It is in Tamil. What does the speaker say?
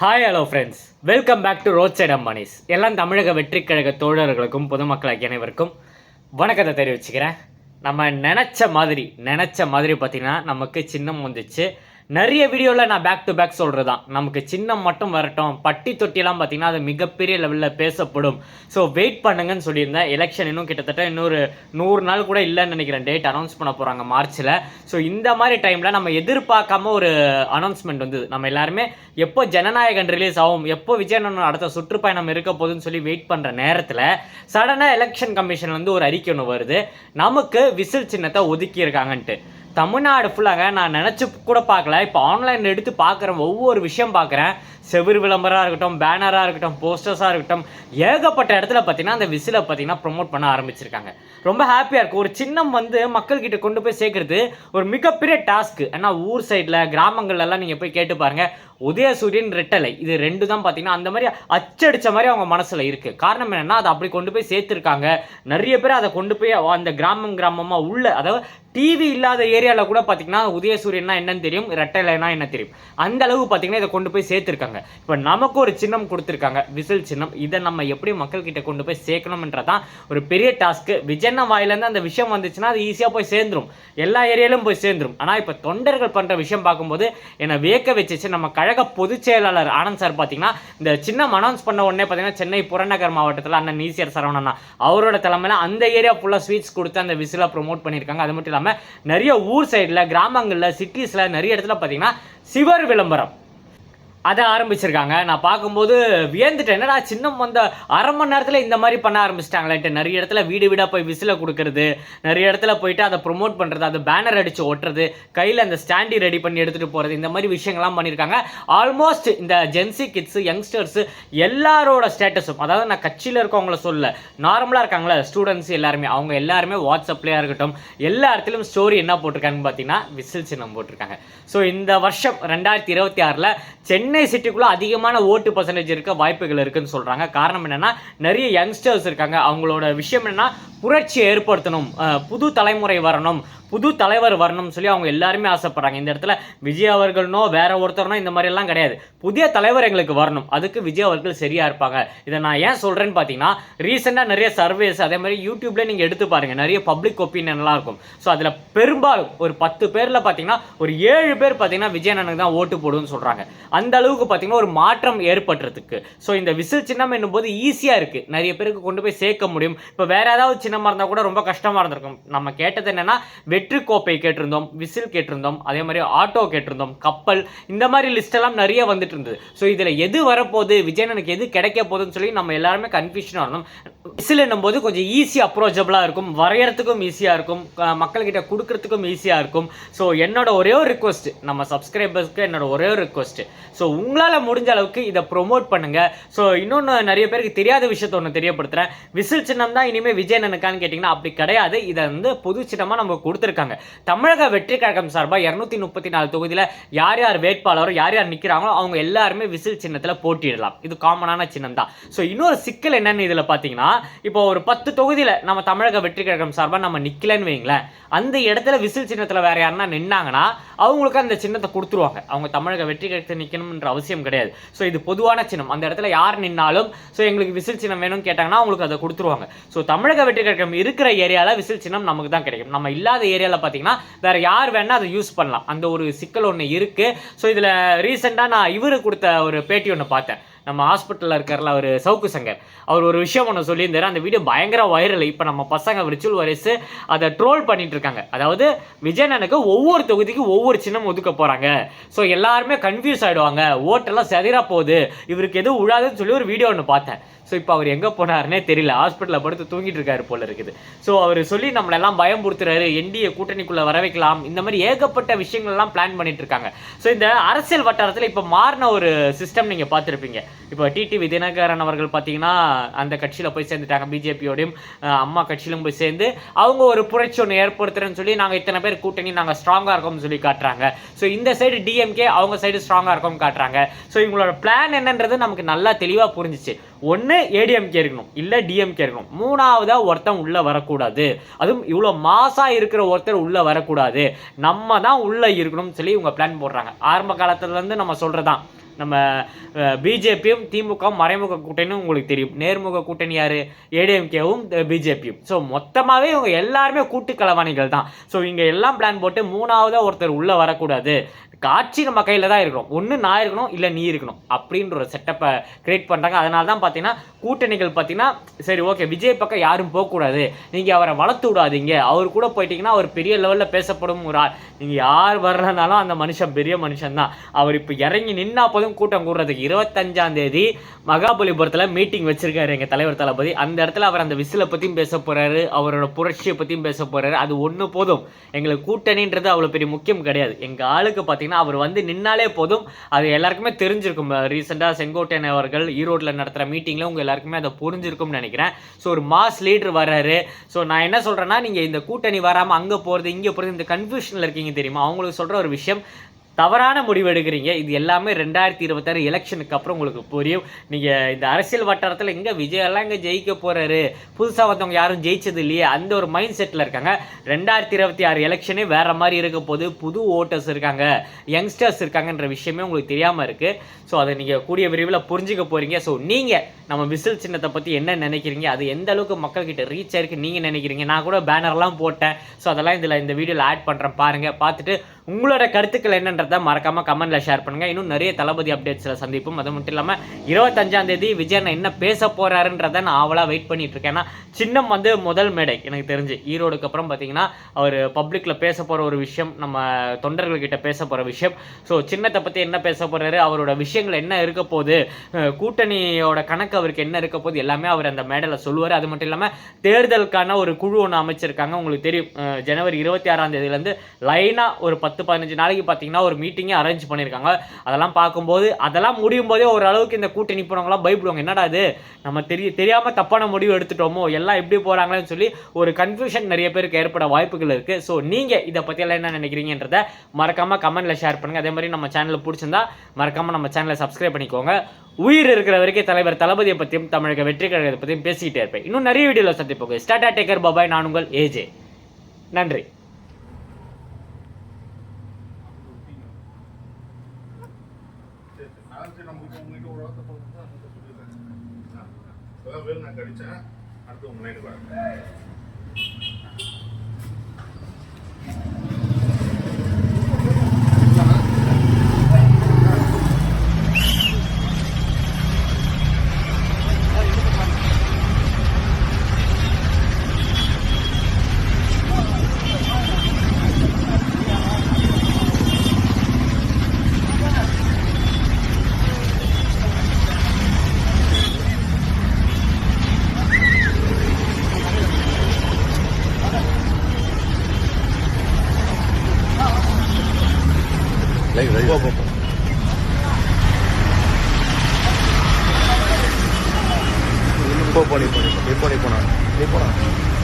Hi hello friends welcome back to road side Ambanis எல்லாம் தமிழக வெற்றி கழக தோழர்களுக்கும் பொதுமக்களுக்கு அனைவருக்கும் வணக்கத்தை தெரிவிச்சுக்கிறேன். நம்ம நினச்ச மாதிரி நினச்ச மாதிரி பார்த்தீங்கன்னா நமக்கு சின்னம் வந்துச்சு. நிறைய வீடியோவில் நான் பேக் டு பேக் சொல்கிறது தான் நமக்கு சின்னம் மட்டும் வரட்டும். பட்டி தொட்டியெல்லாம் பார்த்தீங்கன்னா அது மிகப்பெரிய லெவலில் பேசப்படும். ஸோ வெயிட் பண்ணுங்கன்னு சொல்லியிருந்தேன். எலெக்ஷன் இன்னும் கிட்டத்தட்ட இன்னொரு நூறு நாள் கூட இல்லைன்னு நினைக்கிறேன். டேட் அனௌன்ஸ் பண்ண போகிறாங்க மார்ச்சில் ஸோ இந்த மாதிரி டைமில் நம்ம எதிர்பார்க்காம ஒரு அனௌன்ஸ்மெண்ட் வந்து நம்ம எல்லாருமே எப்போ ஜனநாயகன் ரிலீஸ் ஆகும் எப்போ விஜயன் அடுத்த சுற்றுப்பயணம் இருக்க போகுதுன்னு சொல்லி வெயிட் பண்ணுற நேரத்தில் சடனாக எலெக்ஷன் கமிஷன்லேருந்து ஒரு அறிக்கை ஒன்று வருது. நமக்கு விசில் சின்னத்தை ஒதுக்கியிருக்காங்கன்ட்டு. தமிழ்நாடு ஃபுல்லாக நான் நினச்சி கூட பார்க்கல. இப்போ ஆன்லைன் எடுத்து பார்க்குறேன் ஒவ்வொரு விஷயம் பார்க்குறேன். செவிர் விளம்பரமாக இருக்கட்டும் பேனராக இருக்கட்டும் போஸ்டர்ஸாக இருக்கட்டும் ஏகப்பட்ட இடத்துல பார்த்தீங்கன்னா அந்த விசிலை பார்த்தீங்கன்னா ப்ரொமோட் பண்ண ஆரம்பிச்சிருக்காங்க. ரொம்ப ஹாப்பியாக இருக்கும் ஒரு சின்னம் வந்து மக்கள்கிட்ட கொண்டு போய் சேர்க்குறது ஒரு மிகப்பெரிய டாஸ்க்கு ஏன்னா ஊர் சைடில் கிராமங்கள்லாம் நீங்கள் போய் கேட்டு பாருங்கள் உதயசூரியன் ரெட்டலை. இது ரெண்டு தான் பார்த்தீங்கன்னா அந்த மாதிரி அச்சடிச்ச மாதிரி அவங்க மனசில் இருக்குது காரணம் என்னென்னா அதை அப்படி கொண்டு போய் சேர்த்துருக்காங்க. நிறைய பேர் அதை கொண்டு போய் அந்த கிராமம் கிராமமாக உள்ள அதாவது டிவி இல்லாத ஏரியாவில் கூட பார்த்தீங்கன்னா உதயசூரியன்னா என்னன்னு தெரியும் ரெட்டலைனா என்ன தெரியும். அந்த அளவு பார்த்தீங்கன்னா இதை கொண்டு போய் சேர்த்துருக்காங்க. இப்போ நமக்கு ஒரு சின்னம் கொடுத்துருக்காங்க விசில் சின்னம். இதை நம்ம எப்படி மக்கள்கிட்ட கொண்டு போய் சேர்க்கணும்ன்றதான் ஒரு பெரிய டாஸ்க்கு. விஜயண்ணா வாயிலேருந்து அந்த விஷயம் வந்துச்சுன்னா அது ஈஸியாக போய் சேர்ந்துரும். எல்லா ஏரியாலும் போய் சேர்ந்துரும். ஆனால் இப்போ தொண்டர்கள் பண்ணுற விஷயம் பார்க்கும்போது என்னை வேக்க வச்சுச்சு நம்ம கழக பொதுச் செயலாளர் ஆனந்த் சார் பார்த்தீங்கன்னா இந்த சின்னம் அனௌன்ஸ் பண்ண உடனே பார்த்தீங்கன்னா சென்னை புறநகர் மாவட்டத்தில் அண்ணன் ஈசியர் சரவணனா அவரோட தலைமையில் அந்த ஏரியா ஃபுல்லாக ஸ்வீட்ஸ் கொடுத்து அந்த விசிலாக ப்ரொமோட் பண்ணியிருக்காங்க. அது மட்டும் இல்லாமல் நிறைய ஊர் சைடில் கிராமங்களில் சிட்டிஸில் நிறைய இடத்துல பார்த்தீங்கன்னா சிவர் விளம்பரம். அதை ஆரம்பிச்சிருக்காங்க. நான் பார்க்கும்போது வியந்துட்டேன். என்னடா சின்னம் வந்த அரை மணி நேரத்தில் இந்த மாதிரி பண்ண ஆரம்பிச்சிட்டாங்களேன்ட்டு நிறைய இடத்துல வீடு வீடாக போய் விசில கொடுக்கறது நிறைய இடத்துல போயிட்டு அதை ப்ரொமோட் பண்ணுறது அதை பேனர் அடித்து ஒட்டுறது கையில் அந்த ஸ்டாண்டி ரெடி பண்ணி எடுத்துகிட்டு போகிறது இந்த மாதிரி விஷயங்கள்லாம் பண்ணியிருக்காங்க. ஆல்மோஸ்ட் இந்த ஜென்சி கிட்ஸு யங்ஸ்டர்ஸு எல்லாரோட ஸ்டேட்டஸும் அதாவது நான் கட்சியில் இருக்கவங்கள சொல்ல நார்மலாக இருக்காங்களே ஸ்டூடெண்ட்ஸ் எல்லாருமே அவங்க எல்லாருமே வாட்ஸ்அப்லேயே இருக்கட்டும் எல்லா இடத்துலையும் ஸ்டோரி என்ன போட்டிருக்காங்கன்னு பார்த்தீங்கன்னா விசில் சின்னம் போட்டிருக்காங்க. ஸோ இந்த வருஷம் ரெண்டாயிரத்தி இருபத்தி ஆறில் சென்னை சிட்டிக்குள்ளே அதிகமான ஓட்டு பர்சன்டேஜ் இருக்க வாய்ப்புகள் இருக்குன்னு சொல்கிறாங்க காரணம் என்னென்னா நிறைய யங்ஸ்டர்ஸ் இருக்காங்க. அவங்களோட விஷயம் என்னென்னா புரட்சி ஏற்படுத்தணும். புது தலைமுறை வரணும். புது தலைவர் வரணும்னு சொல்லி அவங்க எல்லாருமே ஆசைப்படுறாங்க. இந்த இடத்துல விஜய் அவர்கள்னோ வேற ஒருத்தர்னோ இந்த மாதிரி எல்லாம் கிடையாது. புதிய தலைவர் எங்களுக்கு வரணும். அதுக்கு விஜய் அவர்கள் சரியா இருப்பாங்க. இதை நான் ஏன் சொல்றேன்னு பார்த்தீங்கன்னா ரீசெண்டாக நிறைய சர்வேஸ் அதே மாதிரி யூடியூப்ல நீங்க எடுத்து பாருங்க. நிறைய பப்ளிக் ஒப்பீனியன்லாம் இருக்கும். ஸோ அதில் பெரும்பாலும் ஒரு பத்து பேர்ல பார்த்தீங்கன்னா ஒரு ஏழு பேர் பார்த்தீங்கன்னா விஜய் தான் ஓட்டு போடுன்னு சொல்றாங்க. அந்த அளவுக்கு பார்த்தீங்கன்னா ஒரு மாற்றம் ஏற்படுறதுக்கு ஸோ இந்த விசில் சின்னம் என்னும்போது ஈஸியாக இருக்கு. நிறைய பேருக்கு கொண்டு போய் சேர்க்க முடியும். இப்போ வேற ஏதாவது சின்னமாக இருந்தால் கூட ரொம்ப கஷ்டமாக இருந்திருக்கும். நம்ம கேட்டது என்னன்னா வெற்றி கோப்பை கேட்டிருந்தோம் விசில் கேட்டிருந்தோம் அதே மாதிரி ஆட்டோ கேட்டிருந்தோம் கப்பல் இந்த மாதிரி லிஸ்ட் எல்லாம் நிறைய வந்துட்டு இருந்தது. ஸோ இதில் எது வரப்போகுது விஜயனனுக்கு எது கிடைக்க போகுதுன்னு சொல்லி நம்ம எல்லாருமே கன்ஃபியூஷனாக இருந்தோம். விசில் என்னும்போது கொஞ்சம் ஈஸி அப்ரோச்சபிளாக இருக்கும். வரையறதுக்கும் ஈஸியாக இருக்கும். மக்கள்கிட்ட கொடுக்கறதுக்கும் ஈஸியாக இருக்கும். ஸோ என்னோட ஒரே ஒரு ரிக்வஸ்ட் நம்ம சப்ஸ்கிரைபர்ஸ்க்கு என்னோட ஒரே ஒரு ரிக்வஸ்ட் ஸோ உங்களால் முடிஞ்ச அளவுக்கு இதை ப்ரொமோட் பண்ணுங்கள் ஸோ இன்னொன்று நிறைய பேருக்கு தெரியாத விஷயத்த ஒன்று தெரியப்படுத்துகிறேன் விசில் சின்னம் தான் இனிமேல் விஜயனனுக்கான்னு கேட்டிங்கன்னா அப்படி கிடையாது. இதை வந்து பொது சின்னமாக நம்ம கொடுத்து கொடுத்துருக்காங்க தமிழக வெற்றி கழகம் சார்பாக இரநூத்தி முப்பத்தி நாலு தொகுதியில் யார் யார் வேட்பாளரோ யார் யார் நிற்கிறாங்களோ அவங்க எல்லாருமே விசில் சின்னத்தில் போட்டியிடலாம். இது காமனான சின்னம் தான் ஸோ இன்னொரு சிக்கல் என்னன்னு இதில் பார்த்தீங்கன்னா இப்போ ஒரு பத்து தொகுதியில் நம்ம தமிழக வெற்றி கழகம் சார்பாக நம்ம நிற்கலன்னு வைங்களேன் அந்த இடத்துல விசில் சின்னத்தில் வேற யாருன்னா நின்னாங்கன்னா அவங்களுக்கு அந்த சின்னத்தை கொடுத்துருவாங்க. அவங்க தமிழக வெற்றி கழகத்தை நிற்கணும்ன்ற அவசியம் கிடையாது. ஸோ இது பொதுவான சின்னம். அந்த இடத்துல யார் நின்னாலும் ஸோ எங்களுக்கு விசில் சின்னம் வேணும்னு கேட்டாங்கன்னா அவங்களுக்கு அதை கொடுத்துருவாங்க. ஸோ தமிழக வெற்றி கழகம் இருக்கிற ஏரியாவில் விசில் சின்னம் நமக்கு தான் கிடைக்கும். நம்ம இல்லாத ஏரியா ஏரியாவில் பார்த்தீங்கன்னா வேறு யார் வேணால் அதை யூஸ் பண்ணலாம். அந்த ஒரு சிக்கல் ஒன்று இருக்குது ஸோ இதில் ரீசெண்டாக நான் இவருக்கு கொடுத்த ஒரு பேட்டி ஒன்று பார்த்தேன். நம்ம ஹாஸ்பிட்டலில் இருக்கிறல ஒரு சவுக்கு சங்கர். அவர் ஒரு விஷயம் ஒன்று சொல்லியிருந்தார். அந்த வீடியோ பயங்கர வைரல் இப்போ நம்ம பசங்க விர்ச்சுவல் வரிசு அதை ட்ரோல் பண்ணிட்டு இருக்காங்க. அதாவது விஜயனனுக்கு ஒவ்வொரு தொகுதிக்கும் ஒவ்வொரு சின்னம் ஒதுக்க போகிறாங்க ஸோ எல்லாருமே கன்ஃபியூஸ் ஆகிடுவாங்க ஓட்டெல்லாம் செதிரா போகுது. இவருக்கு எதுவும் உழாதுன்னு சொல்லி ஒரு வீடியோ ஒன்று பார்த்தேன். ஸோ இப்போ அவர் எங்கே போனாருன்னே தெரியல. ஹாஸ்பிட்டலில் படுத்து தூங்கிட்டு இருக்காரு போல இருக்குது. ஸோ அவர் சொல்லி நம்மளெல்லாம் பயம்படுத்துறாரு என்டிஏ கூட்டணிக்குள்ளே வர வைக்கலாம். இந்த மாதிரி ஏகப்பட்ட விஷயங்கள்லாம் பிளான் பண்ணிட்டு இருக்காங்க ஸோ இந்த அரசியல் வட்டாரத்தில் இப்போ மாறின ஒரு சிஸ்டம் நீங்கள் பார்த்துருப்பீங்க. இப்போ டிடிவி தினகரன் அவர்கள் பார்த்தீங்கன்னா அந்த கட்சியில் போய் சேர்ந்துட்டாங்க. பிஜேபியோடையும் அம்மா கட்சியிலும் போய் சேர்ந்து அவங்க ஒரு புரட்சி ஒன்று ஏற்படுத்துறேன்னு சொல்லி நாங்கள் இத்தனை பேர் கூட்டணி நாங்கள் ஸ்ட்ராங்காக இருக்கோம்னு சொல்லி காட்டுறாங்க. ஸோ இந்த சைடு டிஎம்கே அவங்க சைடு ஸ்ட்ராங்காக இருக்கோம்னு காட்டுறாங்க. ஸோ இவங்களோட பிளான் என்னன்றது நமக்கு நல்லா தெளிவாக புரிஞ்சிச்சு. ஒன்று ஏடிஎம்கே இருக்கணும் இல்லை டிஎம்கே இருக்கணும். மூணாவதாக ஒருத்தன் உள்ளே வரக்கூடாது. அதுவும் இவ்வளோ மாசாக இருக்கிற ஒருத்தர் உள்ளே வரக்கூடாது. நம்ம தான் உள்ளே இருக்கணும்னு சொல்லி இவங்க பிளான் போடுறாங்க. ஆரம்ப காலத்துலேருந்து நம்ம சொல்கிறதான் நம்ம பிஜேபியும் திமுகவும் மறைமுக கூட்டணியும் உங்களுக்கு தெரியும். நேர்முக கூட்டணி யார்? ஏடிஎம்கேவும் பிஜேபியும். ஸோ மொத்தமாகவே இவங்க எல்லாருமே கூட்டு கலவாணிகள் தான். ஸோ இங்கே எல்லாம் பிளான் போட்டு மூணாவதாக ஒருத்தர் உள்ளே வரக்கூடாது. காட்சி நம்ம கையில் தான் இருக்கணும். ஒன்று நான் இருக்கணும் இல்லை நீ இருக்கணும். அப்படின்ற ஒரு செட்டப்பை கிரியேட் பண்ணுறாங்க அதனால தான் பார்த்தீங்கன்னா கூட்டணிகள் பார்த்தீங்கன்னா சரி ஓகே விஜய் பக்கம் யாரும் போகக்கூடாது. நீங்கள் அவரை வளர்த்து விடாதீங்க. அவர் கூட போயிட்டீங்கன்னா அவர் பெரிய லெவலில் பேசப்படும் ஒரு ஆள். நீங்கள் யார் வரலனாலும் அந்த மனுஷன் பெரிய மனுஷன் தான். அவர் இப்போ இறங்கி நின்னா போதும் கூட்டம் கூடுறதுக்கு இருபத்தஞ்சாம் தேதி மகாபலிபுரத்தில் மீட்டிங் வச்சிருக்காரு எங்கள் தலைவர் தளபதி. அந்த இடத்துல அவர் அந்த விசிலை பற்றியும் பேச போகிறாரு அவரோட புரட்சியை பற்றியும் பேச போகிறாரு அது ஒன்று போதும். எங்களுக்கு கூட்டணின்றது அவ்வளோ பெரிய முக்கியம் கிடையாது. எங்கள் ஆளுக்கு பார்த்தீங்கன்னா அவர் வந்து நின்னாலே போதும். அது எல்லாருக்குமே தெரிஞ்சிருக்கும். ரீசெண்டாக செங்கோட்டையன் அவர்கள் ஈரோட்டில் நடத்துகிற மீட்டிங்கில் உங்கள் எல்லாருக்குமே அதை புரிஞ்சிருக்கும்னு நினைக்கிறேன். ஸோ ஒரு மாஸ் லீடர் வர்றாரு. ஸோ நான் என்ன சொல்கிறேன்னா நீங்கள் இந்த கூட்டணி வராமல் அங்கே போகிறது இங்கே போகிறது இந்த கன்ஃபியூஷனில் இருக்கீங்க தெரியுமா? அவங்களுக்கு சொல்கிற ஒரு விஷயம் தவறான முடிவு எடுக்கிறீங்க இது எல்லாமே ரெண்டாயிரத்தி இருபத்தாறு எலெக்ஷனுக்கு அப்புறம் உங்களுக்கு புரியும். நீங்கள் இந்த அரசியல் வட்டாரத்தில் எங்கே விஜயெல்லாம் இங்கே ஜெயிக்க போகிறாரு புதுசாக வந்தவங்க யாரும் ஜெயிச்சது இல்லையே? அந்த ஒரு மைண்ட் செட்டில் இருக்காங்க. ரெண்டாயிரத்தி இருபத்தி ஆறு எலெக்ஷனே வேறு மாதிரி இருக்க போது புது ஓட்டர்ஸ் இருக்காங்க. யங்ஸ்டர்ஸ் இருக்காங்கன்ற விஷயமே உங்களுக்கு தெரியாமல் இருக்குது ஸோ அதை நீங்கள் கூடிய விரைவில் புரிஞ்சுக்க போகிறீங்க ஸோ நீங்கள் நம்ம விசில் சின்னத்தை பற்றி என்ன நினைக்கிறீங்க? அது எந்த அளவுக்கு மக்கள்கிட்ட ரீச் ஆயிருக்கு நீங்கள் நினைக்கிறீங்க? நான் கூட பேனர்லாம் போட்டேன். ஸோ அதெல்லாம் இதில் இந்த வீடியோவில் ஆட் பண்ணுறேன் பாருங்கள் பார்த்துட்டு உங்களோட கருத்துக்கள் என்னன்றதை மறக்காமல் கமெண்ட்டில் ஷேர் பண்ணுங்கள் இன்னும் நிறைய தளபதி அப்டேட்ஸில் சந்திப்போம். அது மட்டும் இல்லாமல் இருபத்தஞ்சாம் தேதி விஜய் என்ன பேச போகிறாருன்றதை நான் ஆவலாக வெயிட் பண்ணிகிட்ருக்கேன் ஏன்னா சின்னம் வந்து முதல் மேடை எனக்கு தெரிஞ்சு. ஈரோடுக்கு அப்புறம் பார்த்தீங்கன்னா அவர் பப்ளிக்கில் பேச போகிற ஒரு விஷயம் நம்ம தொண்டர்கள்கிட்ட பேச போகிற விஷயம். ஸோ சின்னத்தை பற்றி என்ன பேச போகிறாரு அவரோட விஷயங்கள் என்ன இருக்க போகுது கூட்டணியோட கணக்கு அவருக்கு என்ன இருக்க போகுது எல்லாமே அவர் அந்த மேடையில் சொல்லுவார். அது மட்டும் இல்லாமல் தேர்தலுக்கான ஒரு குழு ஒன்று அமைச்சிருக்காங்க. உங்களுக்கு தெரியும் ஜனவரி இருபத்தி ஆறாம் தேதியிலேருந்து லைனாக ஒரு பத்து பதினஞ்சு நாளைக்கு பார்த்தீங்கன்னா ஒரு மீட்டிங்கே அரேஞ்ச் பண்ணியிருக்காங்க அதெல்லாம் பார்க்கும்போது அதெல்லாம் முடியும் போதே ஓரளவுக்கு இந்த கூட்டணி போனவங்களாம் பயப்படுவாங்க. என்னடா இது? நம்ம தெரிய தெரியாமல் தப்பான முடிவு எடுத்துட்டோமோ? எல்லாம் எப்படி போகிறாங்களேன்னு சொல்லி ஒரு கன்ஃபியூஷன் நிறைய பேருக்கு ஏற்பட வாய்ப்புகள் இருக்குது ஸோ நீங்கள் இதை பற்றியெல்லாம் என்ன நினைக்கிறீங்கன்றத மறக்காமல் கமெண்ட்டில் ஷேர் பண்ணுங்கள் அதே மாதிரி நம்ம சேனலில் பிடிச்சிருந்தா மறக்காமல் நம்ம சேனலை சப்ஸ்கிரைப் பண்ணிக்கோங்க. உயிர் இருக்கிற வரைக்கும் தலைவர் தளபதியை பற்றியும் தமிழக வெற்றி கழகத்தை பற்றியும் பேசிக்கிட்டே இருப்பேன். இன்னும் நிறைய வீடியோவில் சந்திப்போங்க ஸ்டாட்டா டேக்கர் பாபாய் நான் உங்கள் ஏஜே நன்றி. நாளைக்கு நம்மளுக்கு உங்ககிட்ட ஒரு வார்த்தை சொல்லணும்னா சொல்லிடுறேன். ஆ, இப்பதான் நான் கடித்தேன் அடுத்து உங்க லைனுக்கு வரேன் temporada.